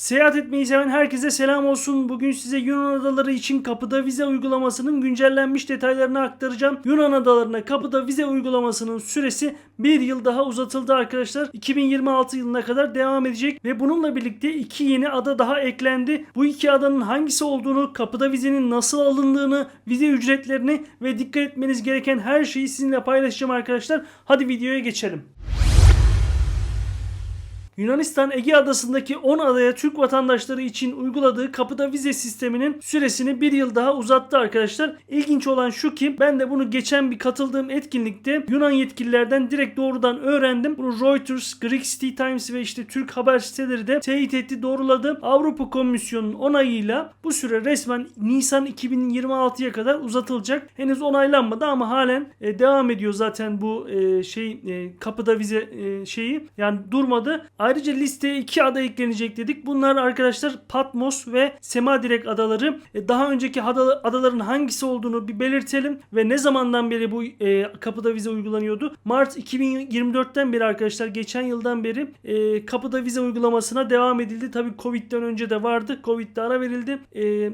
Seyahat etmeyi seven herkese selam olsun. Bugün size Yunan adaları için kapıda vize uygulamasının güncellenmiş detaylarını aktaracağım. Yunan adalarına kapıda vize uygulamasının süresi bir yıl daha uzatıldı arkadaşlar. 2026 yılına kadar devam edecek ve bununla birlikte iki yeni ada daha eklendi. Bu iki adanın hangisi olduğunu, kapıda vizenin nasıl alındığını, vize ücretlerini ve dikkat etmeniz gereken her şeyi sizinle paylaşacağım arkadaşlar. Hadi videoya geçelim. Yunanistan Ege Adası'ndaki 10 adaya Türk vatandaşları için uyguladığı kapıda vize sisteminin süresini bir yıl daha uzattı arkadaşlar. İlginç olan şu ki ben de bunu geçen bir katıldığım etkinlikte Yunan yetkililerden direkt doğrudan öğrendim. Bunu Reuters, Greek City Times ve işte Türk haber siteleri de teyit etti, doğruladı. Avrupa Komisyonu'nun onayıyla bu süre resmen Nisan 2026'ya kadar uzatılacak. Henüz onaylanmadı ama halen e, devam ediyor zaten bu e, şey e, kapıda vize e, şeyi. Yani durmadı. Listeye iki ada eklenecek dedik. Bunlar arkadaşlar Patmos ve Semadirek adaları. E, Daha önceki ada- adaların hangisi olduğunu bir belirtelim ve ne zamandan beri bu e, kapıda vize uygulanıyordu? Mart 2024'ten beri arkadaşlar geçen yıldan beri e, kapıda vize uygulamasına devam edildi. Tabii Covid'den önce de vardı. Covid'de ara verildi.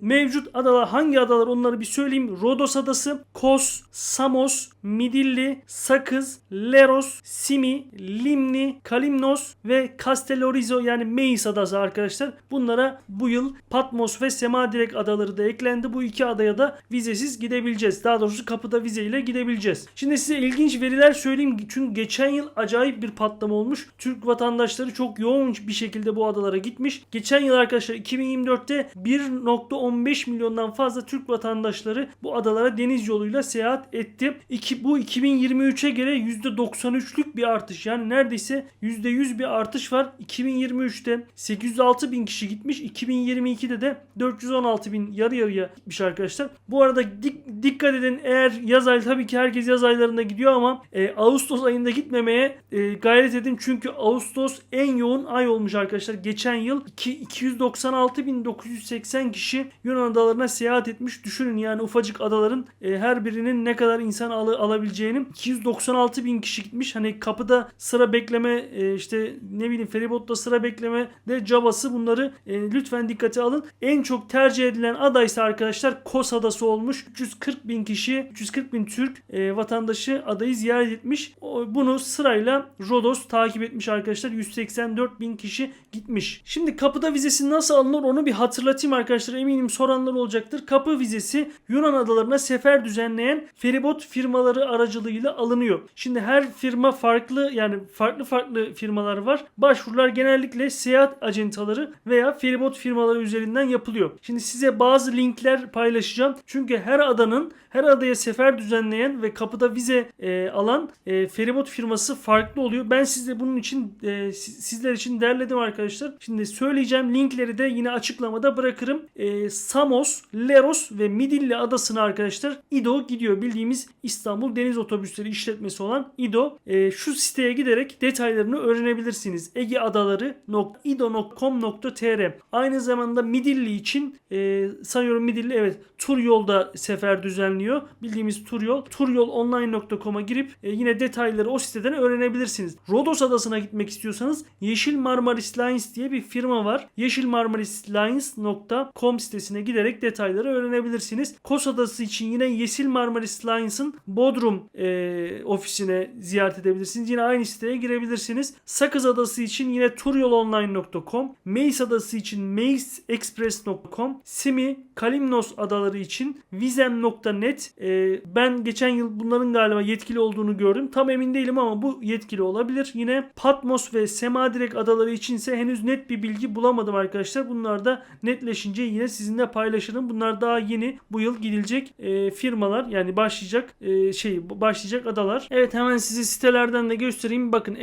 Mevcut adalar hangi adalar onları bir söyleyeyim. Rodos adası, Kos, Samos, Midilli, Sakız, Leros, Simi, Limni, Kalimnos ve Castellorizo yani Meis adası arkadaşlar. Bunlara bu yıl Patmos ve Semadirek adaları da eklendi. Bu iki adaya da vizesiz gidebileceğiz. Daha doğrusu kapıda vizeyle gidebileceğiz. Şimdi size ilginç veriler söyleyeyim. Çünkü geçen yıl acayip bir patlama olmuş. Türk vatandaşları çok yoğun bir şekilde bu adalara gitmiş. Geçen yıl arkadaşlar 2024'te 1.15 milyondan fazla Türk vatandaşları bu adalara deniz yoluyla seyahat etti. İki, bu 2023'e göre %93'lük bir artış. Yani neredeyse %100 bir artış var. 2023'te 806 bin kişi gitmiş. 2022'de de 416 bin yarı yarıya gitmiş arkadaşlar. Bu arada dik- dikkat edin eğer yaz ayı tabii ki herkes yaz aylarında gidiyor ama e, Ağustos ayında gitmemeye e, gayret edin. Çünkü Ağustos en yoğun ay olmuş arkadaşlar. Geçen yıl iki- 296.980 kişi Yunan adalarına seyahat etmiş. Düşünün yani ufacık adaların e, her birinin ne kadar insan alı, alabileceğini 296 bin kişi gitmiş. Hani kapıda sıra bekleme e, işte ne bileyim feribotta sıra bekleme de cabası bunları e, lütfen dikkate alın. En çok tercih edilen aday ise arkadaşlar Kos adası olmuş. 340 bin kişi 340 bin Türk e, vatandaşı adayı ziyaret etmiş. O- bunu sırayla Rodos takip etmiş arkadaşlar. 184 bin kişi gitmiş. Şimdi kapıda vizesi nasıl alınır onu bir hatırlatayım arkadaşlar. Eminim soranlar olacaktır. Kapı vizesi Yunan adalarına sefer düzenleyen feribot firmaları aracılığıyla alınıyor. Şimdi her firma farklı yani farklı farklı firmalar var. Başvurular genellikle seyahat acentaları veya feribot firmaları üzerinden yapılıyor. Şimdi size bazı linkler paylaşacağım. Çünkü her adanın her adaya sefer düzenleyen ve kapıda vize e, alan e, feribot firması farklı oluyor. Ben size bunun için e, si- sizler için derledim arkadaşlar. Şimdi söyleyeceğim linkleri de yine açıklamada bırakırım. E, Samos, Leros ve Midilli adasına arkadaşlar İDO gidiyor. Bildiğimiz İstanbul Deniz Otobüsleri işletmesi olan İDO. E, şu siteye giderek detaylarını öğrenebilirsiniz. egeadaları.ido.com.tr Aynı zamanda Midilli için e, sanıyorum Midilli evet tur yolda sefer düzenliyor. Bildiğimiz tur yol. turyolonline.com'a girip e, yine detayları o siteden öğrenebilirsiniz. Rodos adasına gitmek istiyorsanız Yeşil Marmaris Lines diye bir firma var. yeşilmarmarislines.com sitesine giderek detayları öğrenebilirsiniz. Kos adası için yine Yeşil Marmaris Lines'ın Bodrum e, ofisine ziyaret edebilirsiniz. Yine aynı siteye girebilirsiniz. Sakız adası için yine turyolonline.com, Meis adası için meisexpress.com, Simi, Kalimnos adaları için vizem.net. E, ben geçen yıl bunların galiba yetkili olduğunu gördüm. Tam emin değilim ama bu yetkili olabilir. Yine Patmos ve Semadirek adaları içinse henüz net bir bilgi bulamadım arkadaşlar. Bunlar da netleşince yine sizinle paylaşırım. Bunlar daha yeni bu yıl gidilecek e, firmalar yani başlayacak e, şey başlayacak adalar. Evet hemen size sitelerden de göstereyim. Bakın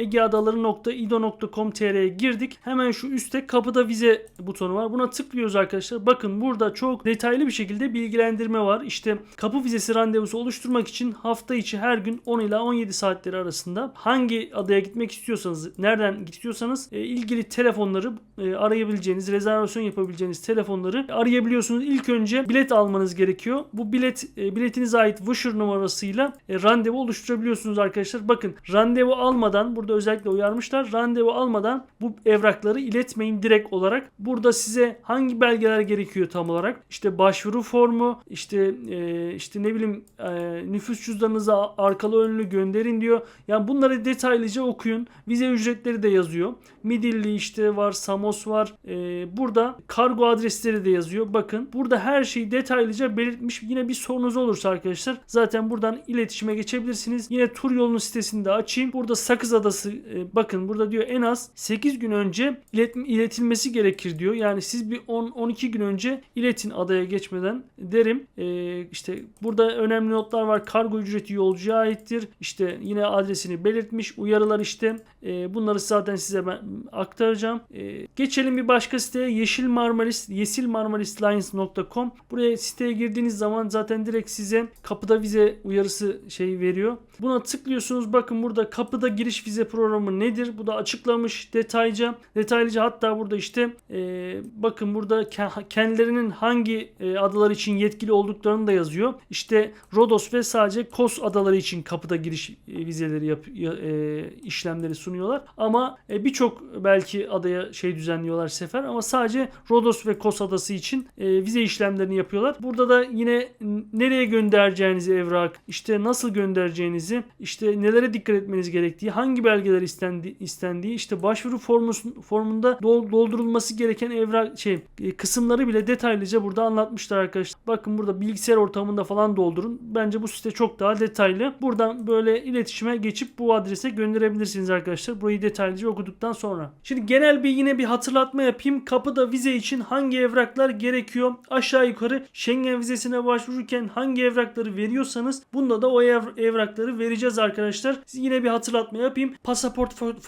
egeadaları.ido.com.tr'ye girdik. Hemen şu üstte kapıda vize butonu var. Buna tıklıyoruz arkadaşlar. Bakın burada çok detaylı bir şekilde bilgilendirme var. İşte kapı vizesi randevusu oluşturmak için hafta içi her gün 10 ila 17 saatleri arasında hangi adaya gitmek istiyorsanız, nereden istiyorsanız e, ilgili telefonları e, arayabileceğiniz, rezervasyon yapabileceğiniz telefonları arayabiliyorsunuz. İlk önce bilet almanız gerekiyor. Bu bilet e, biletinize ait voucher numarasıyla e, randevu oluşturabiliyorsunuz arkadaşlar. Bakın randevu almadan burada özellikle uyarmışlar. Randevu almadan bu evrakları iletmeyin direkt olarak. Burada size hangi belgeler gerekiyor tam olarak? İşte başvuru formu, işte e, işte ne bileyim e, nüfus cüzdanınızı arkalı önlü gönderin diyor. Yani bunları detaylıca okuyun. Vize ücretleri de yazıyor. Midilli işte var, Samos var. E, burada kargo adresleri de yazıyor. Bakın burada her şeyi detaylıca belirtmiş. Yine bir sorunuz olursa arkadaşlar zaten buradan iletişime geçebilirsiniz. Yine tur yolunun sitesini de açayım. Burada Sakız Adası e, bakın burada diyor en az 8 gün önce ilet, iletilmesi gerekir diyor. Yani siz bir 10-12 gün önce iletin adaya geçmeden derim. E, işte burada önemli notlar var. Kargo ücreti yolcuya aittir. İşte yine adresini belirtmiş. Uyarılar işte. E, bunları zaten size ben aktaracağım. E, geçelim bir başka siteye. Yeşil Marmaris, yeşilmarmarislines.com. Buraya siteye girdiğiniz zaman zaten direkt size kapıda vize uyarısı şey veriyor. Buna tıklıyorsunuz. Bakın burada kapıda giriş vize programı nedir? Bu da açıklamış detaylıca. Detaylıca hatta burada işte e, bakın burada ke- kendilerinin hangi e, adalar için yetkili olduklarını da yazıyor. İşte Rodos ve sadece Kos adaları için kapıda giriş e, vizeleri yap, ya- e, işlemleri sunuyorlar. Ama e, birçok belki adaya şey düzenliyorlar sefer ama sadece Rodos ve Kos adası için e, vize işlemlerini yapıyorlar. Burada da yine nereye göndereceğinizi evrak, işte nasıl göndereceğinizi, işte nelere dikkat etmeniz gerektiği, hangi belgeler istendi, istendiği, işte başvuru formu, formunda dol- doldurulması gereken evrak şey e, kısımları bile detaylıca burada anlatmışlar arkadaşlar. Bakın burada bilgisayar ortamında falan doldurun. Bence bu site çok daha detaylı. Buradan böyle iletişime geçip bu adrese gönderebilirsiniz arkadaşlar. Burayı detaylıca okuduktan sonra. Şimdi genel bir yine bir hatırlatma yapayım. Kapıda vize için hangi evraklar gerekiyor? Aşağı yukarı Schengen vizesine başvururken hangi evrakları veriyorsanız bunda da o ev- evrakları vereceğiz arkadaşlar. Siz yine bir hatırlatma yapayım. Pasaport fo-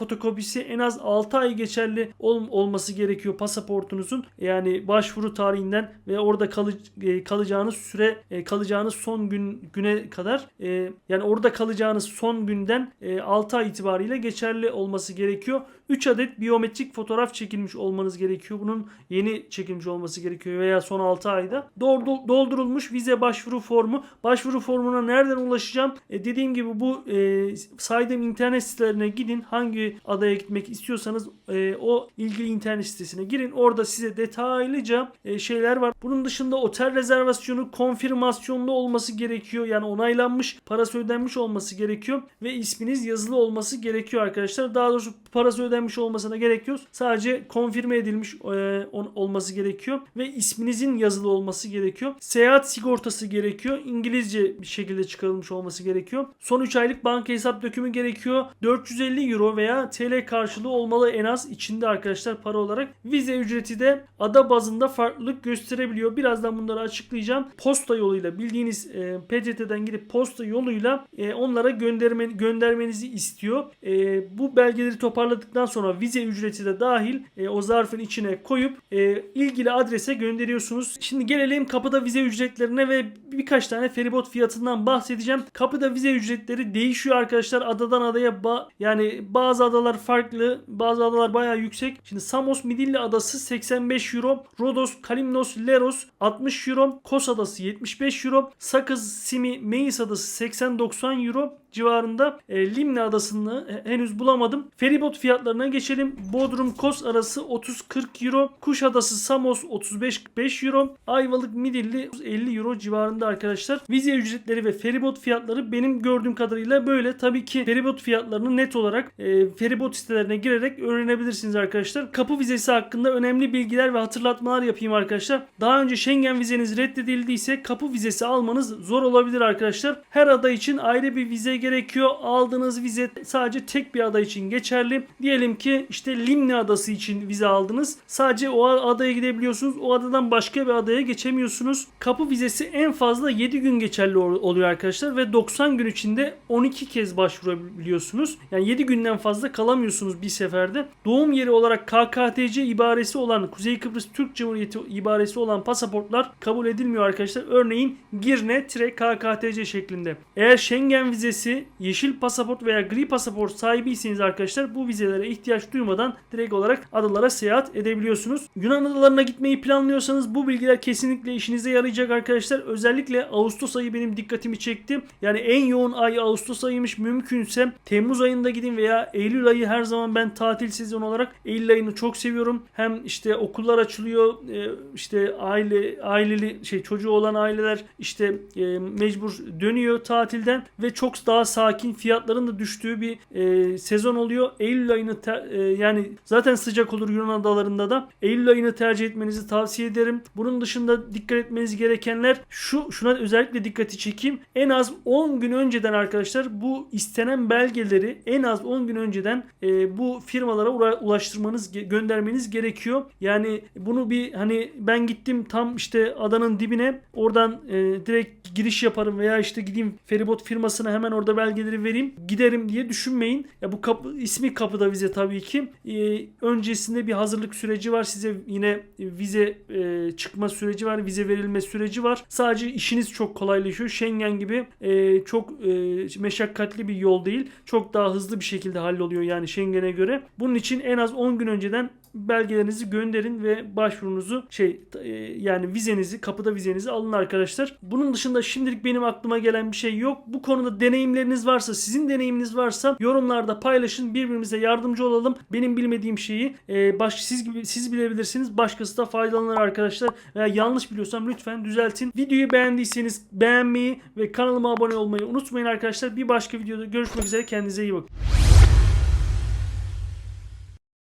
fotokopisi en az 6 ay geçerli ol- olması gerekiyor pasaportunuzun. Yani başvuru tarihinden ve orada kalı- e, kalacağınız süre e, kalacağınız son gün güne kadar e, yani orada kalacağınız son günden e, 6 ay itibariyle geçerli olması gerekiyor. 3 adet biyometrik fotoğraf çekilmiş olmanız gerekiyor. Bunun yeni çekilmiş olması gerekiyor veya son 6 ayda. Doldu- Doldurulmuş vize başvuru formu. Başvuru formuna nereden ulaşacağım? E, dediğim gibi bu e, saydığım internet sitelerine gidin. Hangi adaya gitmek istiyorsanız e, o ilgili internet sitesine girin. Orada size detaylıca e, şeyler var. Bunun dışında otel rezervasyonu konfirmasyonlu olması gerekiyor. Yani onaylanmış, parası ödenmiş olması gerekiyor ve isminiz yazılı olması gerekiyor arkadaşlar. Daha doğrusu parası ödenmiş olmasına gerek yok. Sadece konfirme edilmiş e, olması gerekiyor ve isminizin yazılı olması gerekiyor. Seyahat sigortası gerekiyor. İngilizce bir şekilde çıkarılmış olması gerekiyor. Son 3 aylık banka hesap dökümü gerekiyor. 450 euro veya TL karşılığı olmalı en az içinde arkadaşlar para olarak. Vize ücreti de ada bazında farklılık gösterebiliyor. Birazdan bunları açıklayacağım. Posta yoluyla bildiğiniz e, PTT'den gidip posta yoluyla e, onlara gönderme, göndermenizi istiyor. E, bu belgeleri toparladıktan sonra vize ücreti de dahil e, o zarfın içine koyup e, ilgili adrese gönderiyorsunuz. Şimdi gelelim kapıda vize ücretlerine ve birkaç tane feribot fiyatından bahsedeceğim. Kapıda vize ücretleri değişiyor arkadaşlar. Adadan adaya ba- yani bazı adalar farklı, bazı adalar bayağı yüksek. Şimdi Samos Midilli adası 85 euro, Rodos, Kalimnos, Leros 60 euro, Kos adası 75 euro, Sakız, Simi, Meis adası 80-90 euro civarında. E, Limne adasını he- henüz bulamadım. Feribot fiyatlarına geçelim. Bodrum Kos arası 30-40 euro. Kuşadası Samos 35-45 euro. Ayvalık Midilli 50 euro civarında arkadaşlar. Vize ücretleri ve feribot fiyatları benim gördüğüm kadarıyla böyle. Tabii ki feribot fiyatlarını net olarak e, feribot sitelerine girerek öğrenebilirsiniz arkadaşlar. Kapı vizesi hakkında önemli bilgiler ve hatırlatmalar yapayım arkadaşlar. Daha önce Schengen vizeniz reddedildiyse kapı vizesi almanız zor olabilir arkadaşlar. Her ada için ayrı bir vize gerekiyor. Aldığınız vize sadece tek bir ada için geçerli. Diyelim ki işte Limni adası için vize aldınız. Sadece o adaya gidebiliyorsunuz. O adadan başka bir adaya geçemiyorsunuz. Kapı vizesi en fazla 7 gün geçerli ol- oluyor arkadaşlar ve 90 gün içinde 12 kez başvurabiliyorsunuz. Yani 7 günden fazla kalamıyorsunuz bir seferde. Doğum yeri olarak KKTC ibaresi olan Kuzey Kıbrıs Türk Cumhuriyeti ibaresi olan pasaportlar kabul edilmiyor arkadaşlar. Örneğin Girne-KKTC şeklinde. Eğer Schengen vizesi, yeşil pasaport veya gri pasaport sahibiyseniz arkadaşlar bu vizelere ihtiyaç duymadan direkt olarak adalara seyahat edebiliyorsunuz. Yunan adalarına gitmeyi planlıyorsanız bu bilgiler kesinlikle işinize yarayacak arkadaşlar. Özellikle Ağustos ayı benim dikkatimi çekti. Yani en yoğun ay Ağustos ayıymış. Mümkünse Temmuz ayında gidin veya Eylül ayı her zaman ben tatil sezonu olarak Eylül ayını çok seviyorum. Hem işte okullar açılıyor. e, işte aile aileli şey çocuğu olan aileler işte e, mecbur dönüyor tatilden ve çok daha sakin fiyatların da düştüğü bir e, sezon oluyor. Eylül ayını ter- e, yani zaten sıcak olur Yunan adalarında da. Eylül ayını tercih etmenizi tavsiye ederim. Bunun dışında dikkat etmeniz gerekenler şu şuna özellikle dikkati çekeyim. En az 10 gün önceden arkadaşlar bu istenen belgeleri en az 10 gün önceden e, bu firmalara ulaştırmanız göndermeniz gerekiyor. Yani bunu bir hani ben gittim tam işte adanın dibine oradan e, direkt giriş yaparım veya işte gideyim feribot firmasına hemen orada belgeleri vereyim giderim diye düşünmeyin. Ya bu kapı, ismi kapıda vize tabii ki. E, öncesinde bir hazırlık süreci var. Size yine vize e, çıkma süreci var. Vize verilme süreci var. Sadece işiniz çok kolaylaşıyor. Schengen gibi e, çok e, meşakkatli bir yol değil. Çok daha hızlı bir şekilde halloluyor yani Schengen'e göre. Bunun için en az 10 gün önceden belgelerinizi gönderin ve başvurunuzu şey e, yani vizenizi kapıda vizenizi alın arkadaşlar. Bunun dışında şimdilik benim aklıma gelen bir şey yok. Bu konuda deneyimleriniz varsa, sizin deneyiminiz varsa yorumlarda paylaşın. Birbirimize yardımcı olalım. Benim bilmediğim şeyi e, baş, siz gibi siz bilebilirsiniz. Başkası da faydalanır arkadaşlar. Veya yanlış biliyorsam lütfen düzeltin. Videoyu beğendiyseniz beğenmeyi ve kanalıma abone olmayı unutmayın arkadaşlar. Bir başka videoda görüşmek üzere. Kendinize iyi bakın.